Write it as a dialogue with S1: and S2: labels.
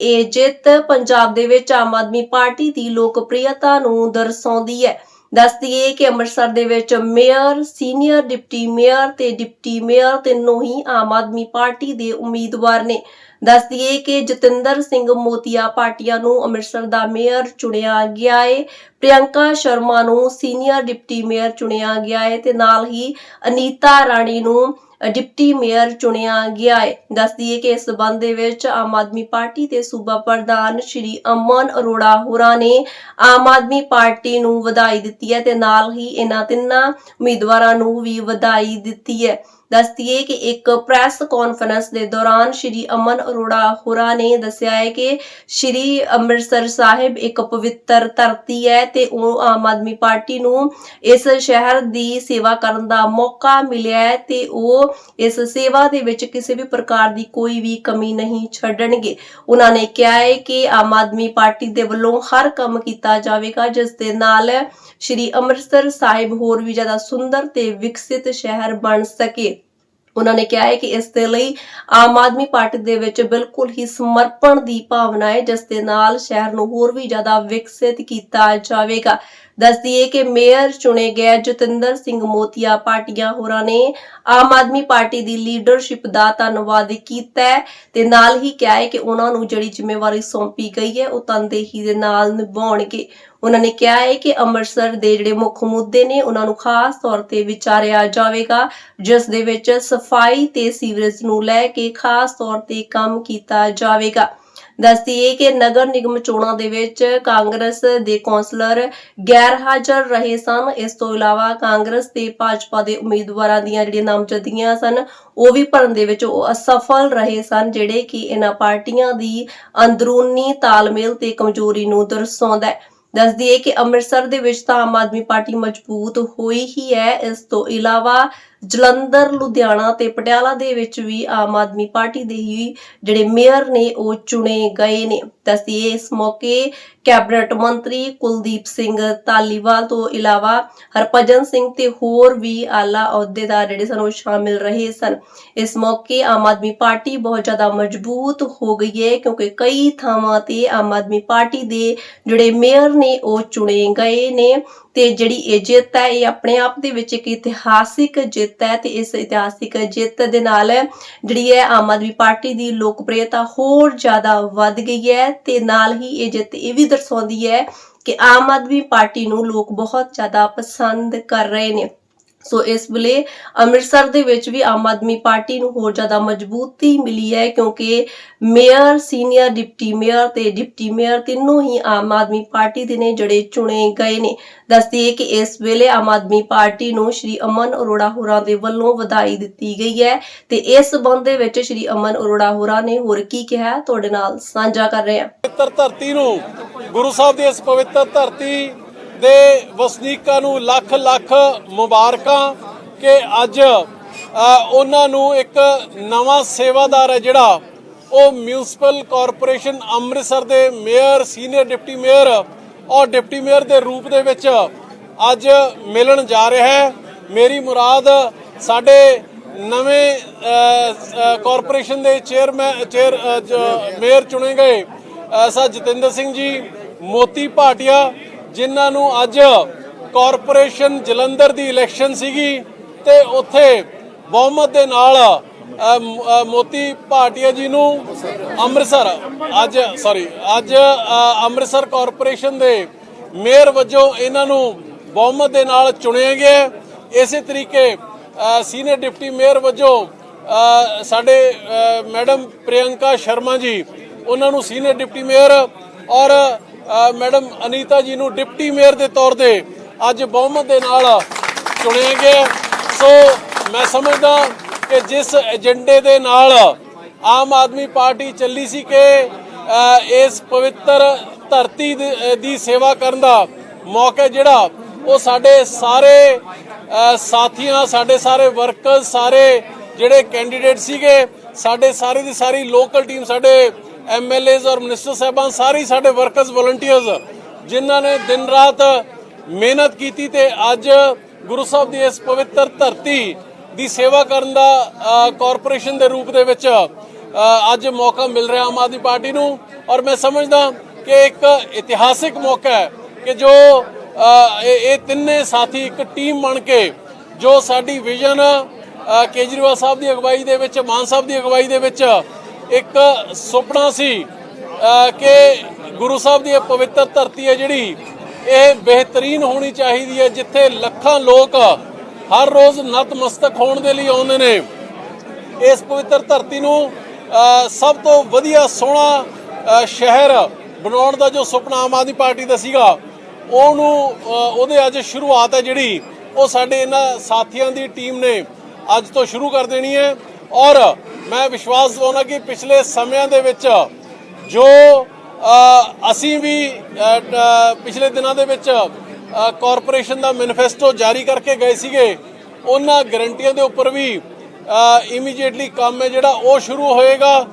S1: ਇਹ ਜਿੱਤ ਪੰਜਾਬ ਦੇ ਵਿੱਚ ਆਮ ਆਦਮੀ ਪਾਰਟੀ ਦੀ ਲੋਕਪ੍ਰਿਯਤਾ ਨੂੰ ਦਰਸਾਉਂਦੀ ਹੈ। ਦੱਸ ਦਈਏ ਕਿ ਅੰਮ੍ਰਿਤਸਰ ਦੇ ਵਿੱਚ ਮੇਅਰ, ਸੀਨੀਅਰ ਡਿਪਟੀ ਮੇਅਰ ਤੇ ਡਿਪਟੀ ਮੇਅਰ ਤਿੰਨੋਂ ਹੀ ਆਮ ਆਦਮੀ ਪਾਰਟੀ ਦੇ ਉਮੀਦਵਾਰ ਨੇ। ਦੱਸ ਦਈਏ ਕਿ ਜਤਿੰਦਰ ਸਿੰਘ ਮੋਤੀਆ ਪਾਟਿਆ ਨੂੰ ਅੰਮ੍ਰਿਤਸਰ ਦਾ ਮੇਅਰ ਚੁਣਿਆ ਗਿਆ ਹੈ ਪ੍ਰਿਯੰਕਾ ਸ਼ਰਮਾ ਨੂੰ ਸੀਨੀਅਰ ਡਿਪਟੀ ਮੇਅਰ ਚੁਣਿਆ ਗਿਆ ਹੈ ਤੇ ਨਾਲ ਹੀ ਅਨੀਤਾ ਰਾਣੀ ਨੂੰ ਡਿਪਟੀ ਮੇਅਰ ਚੁਣਿਆ ਗਿਆ ਹੈ। ਦੱਸ ਕਿ ਇਸ ਸਬੰਧ ਦੇ ਵਿੱਚ ਆਮ ਆਦਮੀ ਪਾਰਟੀ ਦੇ ਸੂਬਾ ਪ੍ਰਧਾਨ ਸ਼੍ਰੀ ਅਮਨ ਅਰੋੜਾ ਹੋਰਾਂ ਨੇ ਆਮ ਆਦਮੀ ਪਾਰਟੀ ਨੂੰ ਵਧਾਈ ਦਿੱਤੀ ਹੈ ਤੇ ਨਾਲ ਹੀ ਇਹਨਾਂ ਤਿੰਨਾਂ ਉਮੀਦਵਾਰਾਂ ਨੂੰ ਵੀ ਵਧਾਈ ਦਿੱਤੀ ਹੈ। ਦੱਸਦੀਏ ਕਿ ਇੱਕ ਪ੍ਰੈਸ ਕਾਨਫਰੰਸ ਦੇ ਦੌਰਾਨ ਸ਼੍ਰੀ ਅਮਨ ਅਰੋੜਾ ਹੋਰਾਂ ਨੇ ਦੱਸਿਆ ਹੈ ਕਿ ਸ਼੍ਰੀ ਅੰਮ੍ਰਿਤਸਰ ਸਾਹਿਬ ਇੱਕ ਪਵਿੱਤਰ ਧਰਤੀ ਹੈ ਤੇ ਉਹ ਆਮ ਆਦਮੀ ਪਾਰਟੀ ਨੂੰ ਇਸ ਸ਼ਹਿਰ ਦੀ ਸੇਵਾ ਕਰਨ ਦਾ ਮੌਕਾ ਮਿਲਿਆ ਹੈ ਤੇ ਉਹ ਇਸ ਸੇਵਾ ਦੇ ਵਿੱਚ ਕਿਸੇ ਵੀ ਪ੍ਰਕਾਰ ਦੀ ਕੋਈ ਵੀ ਕਮੀ ਨਹੀਂ ਛੱਡਣਗੇ। ਉਹਨਾਂ ਨੇ ਕਿਹਾ ਹੈ ਕਿ ਆਮ ਆਦਮੀ ਪਾਰਟੀ ਦੇ ਵੱਲੋਂ ਹਰ ਕੰਮ ਕੀਤਾ ਜਾਵੇਗਾ, ਜਿਸ ਦੇ ਨਾਲ ਸ਼੍ਰੀ ਅੰਮ੍ਰਿਤਸਰ ਸਾਹਿਬ ਹੋਰ ਵੀ ਜ਼ਿਆਦਾ ਸੁੰਦਰ ਤੇ ਵਿਕਸਿਤ ਸ਼ਹਿਰ ਬਣ ਸਕੇ। ਉਹਨਾਂ ਨੇ ਕਿਹਾ ਹੈ ਕਿ ਇਸ ਦੇ ਲਈ ਆਮ ਆਦਮੀ ਪਾਰਟੀ ਦੇ ਵਿੱਚ ਬਿਲਕੁਲ ਹੀ ਸਮਰਪਣ ਦੀ ਭਾਵਨਾ ਹੈ, ਜਿਸ ਦੇ ਨਾਲ ਸ਼ਹਿਰ ਨੂੰ ਹੋਰ ਵੀ ਜ਼ਿਆਦਾ ਵਿਕਸਿਤ ਕੀਤਾ ਜਾਵੇਗਾ। ਦੱਸ ਦਈਏ ਕਿ ਮੇਅਰ ਚੁਣੇ ਗਏ ਜਤਿੰਦਰ ਸਿੰਘ ਮੋਤੀਆ ਪਾਟੀਆਂ ਹੋਰਾਂ ਨੇ ਆਮ ਆਦਮੀ ਪਾਰਟੀ ਦੀ ਲੀਡਰਸ਼ਿਪ ਦਾ ਧੰਨਵਾਦ ਕੀਤਾ ਤੇ ਨਾਲ ਹੀ ਕਿਹਾ ਹੈ ਕਿ ਉਹਨਾਂ ਨੂੰ ਜਿਹੜੀ ਜ਼ਿੰਮੇਵਾਰੀ ਸੌਂਪੀ ਗਈ ਹੈ, ਉਹ ਤਨਦੇਹੀ ਦੇ ਨਾਲ ਨਿਭਾਉਣਗੇ। ਉਹਨਾਂ ਨੇ ਕਿਹਾ ਹੈ ਕਿ ਅੰਮ੍ਰਿਤਸਰ ਦੇ ਜਿਹੜੇ ਮੁੱਖ ਮੁੱਦੇ ਨੇ ਉਹਨਾਂ ਨੂੰ ਖਾਸ ਤੌਰ ਤੇ ਵਿਚਾਰਿਆ ਜਾਵੇਗਾ, ਜਿਸ ਦੇ ਵਿੱਚ ਸਫ਼ਾਈ ਤੇ ਸੀਵਰੇਜ ਨੂੰ ਲੈ ਕੇ ਖਾਸ ਤੌਰ ਤੇ ਕੰਮ ਕੀਤਾ ਜਾਵੇਗਾ। ਦੱਸਦੀਏ ਕਿ ਨਗਰ ਨਿਗਮ ਚੋਣਾਂ ਦੇ ਵਿੱਚ ਕਾਂਗਰਸ ਦੇ ਕੌਂਸਲਰ ਗੈਰ ਹਾਜ਼ਰ ਰਹੇ ਸਨ। ਇਸ ਤੋਂ ਇਲਾਵਾ ਕਾਂਗਰਸ ਤੇ ਭਾਜਪਾ ਦੇ ਉਮੀਦਵਾਰਾਂ ਦੀਆਂ ਜਿਹੜੀਆਂ ਨਾਮਜ਼ਦਗੀਆਂ ਸਨ, ਉਹ ਵੀ ਭਰਨ ਦੇ ਵਿੱਚ ਉਹ ਅਸਫਲ ਰਹੇ ਸਨ, ਜਿਹੜੇ ਕਿ ਇਹਨਾਂ ਪਾਰਟੀਆਂ ਦੀ ਅੰਦਰੂਨੀ ਤਾਲਮੇਲ ਤੇ ਕਮਜ਼ੋਰੀ ਨੂੰ ਦਰਸਾਉਂਦਾ ਹੈ। ਦੱਸ ਦਈਏ ਕਿ ਅੰਮ੍ਰਿਤਸਰ ਦੇ ਵਿੱਚ ਤਾਂ ਆਮ ਆਦਮੀ ਪਾਰਟੀ ਮਜ਼ਬੂਤ ਹੋਈ ਹੀ ਹੈ। ਇਸ ਤੋਂ ਇਲਾਵਾ ਜਲੰਧਰ, ਲੁਧਿਆਣਾ ਤੇ ਪਟਿਆਲਾ ਦੇ ਵਿੱਚ ਵੀ ਆਮ ਆਦਮੀ ਪਾਰਟੀ ਦੇ ਹੀ ਜਿਹੜੇ ਮੇਅਰ ਨੇ ਉਹ ਚੁਣੇ ਗਏ ਨੇ। ਦੱਸ ਇਸ ਮੌਕੇ ਕੈਬਨਿਟ ਮੰਤਰੀ ਕੁਲਦੀਪ ਸਿੰਘ ਧਾਲੀਵਾਲ ਤੋਂ ਇਲਾਵਾ ਹਰਭਜਨ ਸਿੰਘ ਤੇ ਹੋਰ ਵੀ ਆਲਾ ਅਹੁਦੇਦਾਰ ਜਿਹੜੇ ਸਨ ਉਹ ਸ਼ਾਮਿਲ ਰਹੇ ਸਨ। ਇਸ ਮੌਕੇ ਆਮ ਆਦਮੀ ਪਾਰਟੀ ਬਹੁਤ ਜ਼ਿਆਦਾ ਮਜ਼ਬੂਤ ਹੋ ਗਈ ਹੈ ਕਿਉਂਕਿ ਕਈ ਥਾਵਾਂ ਤੇ ਆਮ ਆਦਮੀ ਪਾਰਟੀ ਦੇ ਜਿਹੜੇ ਮੇਅਰ ਨੇ ਉਹ ਚੁਣੇ ਗਏ ਨੇ ਤੇ ਜਿਹੜੀ ਇਹ ਜਿੱਤ ਹੈ, ਇਹ ਆਪਣੇ ਆਪ ਦੇ ਵਿੱਚ ਇੱਕ ਇਤਿਹਾਸਿਕ ਜਿੱਤ ਜਿੱਤ ਹੈ ਤੇ ਇਸ ਇਤਿਹਾਸਿਕ ਜਿੱਤ ਦੇ ਨਾਲ ਜਿਹੜੀ ਹੈ ਆਮ ਆਦਮੀ ਪਾਰਟੀ ਦੀ ਲੋਕਪ੍ਰਿਯਤਾ ਹੋਰ ਜ਼ਿਆਦਾ ਵੱਧ ਗਈ ਹੈ ਤੇ ਨਾਲ ਹੀ ਇਹ ਜਿੱਤ ਇਹ ਵੀ ਦਰਸਾਉਂਦੀ ਹੈ ਕਿ ਆਮ ਆਦਮੀ ਪਾਰਟੀ ਨੂੰ ਲੋਕ ਬਹੁਤ ਜ਼ਿਆਦਾ ਪਸੰਦ ਕਰ ਰਹੇ ਨੇ। ਸੋ ਇਸ ਵੇਲੇ ਅੰਮ੍ਰਿਤਸਰ ਦੇ ਵਿੱਚ ਵੀ ਆਮ ਆਦਮੀ ਪਾਰਟੀ ਨੂੰ ਹੋਰ ਜ਼ਿਆਦਾ ਮਜ਼ਬੂਤੀ ਮਿਲੀ ਹੈ ਕਿਉਂਕਿ ਮੇਅਰ, ਸੀਨੀਅਰ, ਡਿਪਟੀ ਮੇਅਰ ਤੇ ਡਿਪਟੀ ਮੇਅਰ ਤਿੰਨੋਂ ਹੀ ਆਮ ਆਦਮੀ ਪਾਰਟੀ ਦੇ ਨੇ ਜਿਹੜੇ ਚੁਣੇ ਗਏ ਨੇ। ਦੱਸਦੀਏ ਕਿ ਇਸ ਵੇਲੇ ਆਮ ਆਦਮੀ ਪਾਰਟੀ ਨੂੰ ਸ਼੍ਰੀ ਅਮਨ ਅਰੋੜਾ ਹੋਰਾਂ ਦੇ ਵੱਲੋਂ ਵਧਾਈ ਦਿੱਤੀ ਗਈ ਹੈ ਤੇ ਇਸ ਸੰਬੰਧ ਦੇ ਵਿੱਚ ਸ਼੍ਰੀ ਅਮਨ ਅਰੋੜਾ ਹੋਰਾਂ ਨੇ ਹੋਰ ਕੀ ਕਿਹਾ, ਤੁਹਾਡੇ ਨਾਲ ਸਾਂਝਾ ਕਰ ਰਹੇ ਹਾਂ।
S2: ਪਵਿੱਤਰ ਧਰਤੀ ਨੂੰ ਗੁਰੂ ਸਾਹਿਬ ਦੀ ਇਸ ਪਵਿੱਤਰ ਧਰਤੀ ਦੇ ਵਸਨੀਕਾਂ ਨੂੰ ਲੱਖ ਲੱਖ ਮੁਬਾਰਕਾਂ ਕਿ ਅੱਜ ਉਹਨਾਂ ਨੂੰ ਇੱਕ ਨਵਾਂ ਸੇਵਾਦਾਰ ਹੈ ਜਿਹੜਾ, ਉਹ ਮਿਊਨਿਸਪਲ ਕਾਰਪੋਰੇਸ਼ਨ ਅੰਮ੍ਰਿਤਸਰ ਦੇ ਮੇਅਰ, ਸੀਨੀਅਰ ਡਿਪਟੀ ਮੇਅਰ ਔਰ ਡਿਪਟੀ ਮੇਅਰ ਦੇ ਰੂਪ ਦੇ ਵਿੱਚ ਅੱਜ ਮਿਲਣ ਜਾ ਰਿਹਾ ਹੈ। ਮੇਰੀ ਮੁਰਾਦ ਸਾਡੇ ਨਵੇਂ ਕਾਰਪੋਰੇਸ਼ਨ ਦੇ ਚੇਅਰਮੈਨ ਚੇਅਰ ਮੇਅਰ ਚੁਣੇ ਗਏ। ਐਸਾ ਜਤਿੰਦਰ ਸਿੰਘ ਜੀ, ਮੋਤੀ ਭਾਟਿਆ ਜਿਨ੍ਹਾਂ ਨੂੰ ਅੱਜ ਕਾਰਪੋਰੇਸ਼ਨ ਜਲੰਧਰ ਦੀ ਇਲੈਕਸ਼ਨ ਸੀਗੀ ਤੇ ਉੱਥੇ ਬਹੁਮਤ ਦੇ ਨਾਲ ਮੋਤੀ ਭਾਟਿਆ ਜੀ ਨੂੰ ਅੰਮ੍ਰਿਤਸਰ ਅੱਜ ਸੌਰੀ ਅੱਜ ਅੰਮ੍ਰਿਤਸਰ ਕਾਰਪੋਰੇਸ਼ਨ ਦੇ ਮੇਅਰ ਵਜੋਂ ਇਹਨਾਂ ਨੂੰ ਬਹੁਮਤ ਦੇ ਨਾਲ ਚੁਣਿਆ ਗਿਆ। ਇਸੇ ਤਰੀਕੇ ਸੀਨੀਅਰ ਡਿਪਟੀ ਮੇਅਰ ਵਜੋਂ ਸਾਡੇ ਮੈਡਮ ਪ੍ਰਿਯੰਕਾ ਸ਼ਰਮਾ ਜੀ, ਉਹਨਾਂ ਨੂੰ ਸੀਨੀਅਰ ਡਿਪਟੀ ਮੇਅਰ ਔਰ ਮੈਡਮ ਅਨੀਤਾ ਜੀ ਨੂੰ ਡਿਪਟੀ ਮੇਅਰ ਦੇ ਤੌਰ ਤੇ ਅੱਜ ਬਹੁਮਤ ਦੇ ਨਾਲ ਚੁਣਿਆ ਗਿਆ। ਸੋ ਮੈਂ ਸਮਝਦਾ ਕਿ ਜਿਸ ਏਜੰਡੇ ਦੇ ਨਾਲ ਆਮ ਆਦਮੀ ਪਾਰਟੀ ਚੱਲੀ ਸੀ ਕਿ ਇਸ ਪਵਿੱਤਰ ਧਰਤੀ ਦੀ- ਸੇਵਾ ਕਰਨ ਦਾ ਮੌਕਾ ਜਿਹੜਾ ਉਹ ਸਾਡੇ ਸਾਰੇ ਸਾਥੀਆਂ, ਸਾਡੇ ਸਾਰੇ ਵਰਕਰ ਸਾਰੇ ਜਿਹੜੇ ਕੈਂਡੀਡੇਟ ਸੀਗੇ, ਸਾਡੇ ਸਾਰੇ ਦੀ ਸਾਰੀ ਲੋਕਲ ਟੀਮ, ਸਾਡੇ ਐਮਐਲਏਜ਼ ਔਰ ਮਿਨਿਸਟਰ ਸਾਹਿਬਾਨ ਸਾਰੇ ਸਾਡੇ ਵਰਕਰਸ ਵਲੰਟੀਅਰਸ ਜਿਨ੍ਹਾਂ ਨੇ ਦਿਨ ਰਾਤ ਮਿਹਨਤ ਕੀਤੀ ਤੇ ਅੱਜ ਗੁਰੂ ਸਾਹਿਬ ਦੀ ਇਸ ਪਵਿੱਤਰ ਧਰਤੀ ਦੀ ਸੇਵਾ ਕਰਨ ਦਾ ਕਾਰਪੋਰੇਸ਼ਨ ਦੇ ਰੂਪ ਦੇ ਵਿੱਚ ਅੱਜ ਮੌਕਾ ਮਿਲ ਰਿਹਾ ਆਮ ਆਦਮੀ ਪਾਰਟੀ ਨੂੰ। ਔਰ ਮੈਂ ਸਮਝਦਾ ਕਿ ਇੱਕ ਇਤਿਹਾਸਿਕ ਮੌਕਾ ਹੈ ਕਿ ਜੋ ਇਹ ਇਹ ਤਿੰਨੇ ਸਾਥੀ ਇੱਕ ਟੀਮ ਬਣ ਕੇ ਜੋ ਸਾਡੀ ਵਿਜ਼ਨ ਕੇਜਰੀਵਾਲ ਸਾਹਿਬ ਦੀ ਅਗਵਾਈ ਦੇ ਵਿੱਚ, ਮਾਨ ਸਾਹਿਬ ਦੀ ਅਗਵਾਈ ਦੇ ਵਿੱਚ ਇੱਕ ਸੁਪਨਾ ਸੀ ਕਿ ਗੁਰੂ ਸਾਹਿਬ ਦੀ ਇਹ ਪਵਿੱਤਰ ਧਰਤੀ ਹੈ ਜਿਹੜੀ, ਇਹ ਬਿਹਤਰੀਨ ਹੋਣੀ ਚਾਹੀਦੀ ਹੈ, ਜਿੱਥੇ ਲੱਖਾਂ ਲੋਕ ਹਰ ਰੋਜ਼ ਨਤਮਸਤਕ ਹੋਣ ਦੇ ਲਈ ਆਉਂਦੇ ਨੇ। ਇਸ ਪਵਿੱਤਰ ਧਰਤੀ ਨੂੰ ਸਭ ਤੋਂ ਵਧੀਆ ਸੋਹਣਾ ਸ਼ਹਿਰ ਬਣਾਉਣ ਦਾ ਜੋ ਸੁਪਨਾ ਆਮ ਆਦਮੀ ਪਾਰਟੀ ਦਾ ਸੀਗਾ, ਉਹਨੂੰ ਉਹਦੇ ਅੱਜ ਸ਼ੁਰੂਆਤ ਹੈ ਜਿਹੜੀ, ਉਹ ਸਾਡੇ ਇਹਨਾਂ ਸਾਥੀਆਂ ਦੀ ਟੀਮ ਨੇ ਅੱਜ ਤੋਂ ਸ਼ੁਰੂ ਕਰ ਦੇਣੀ ਹੈ। ਔਰ ਮੈਂ ਵਿਸ਼ਵਾਸ ਦਿਵਾਉਣਾ ਕਿ ਪਿਛਲੇ ਸਮਿਆਂ ਦੇ ਵਿੱਚ ਜੋ ਅਸੀਂ ਵੀ ਪਿਛਲੇ ਦਿਨਾਂ ਦੇ ਵਿੱਚ ਕਾਰਪੋਰੇਸ਼ਨ ਦਾ ਮੈਨੀਫੈਸਟੋ ਜਾਰੀ ਕਰਕੇ ਗਏ ਸੀਗੇ, ਉਹਨਾਂ ਗਰੰਟੀਆਂ ਦੇ ਉੱਪਰ ਵੀ ਇਮੀਡੀਏਟਲੀ ਕੰਮ ਹੈ ਜਿਹੜਾ ਉਹ ਸ਼ੁਰੂ ਹੋਏਗਾ।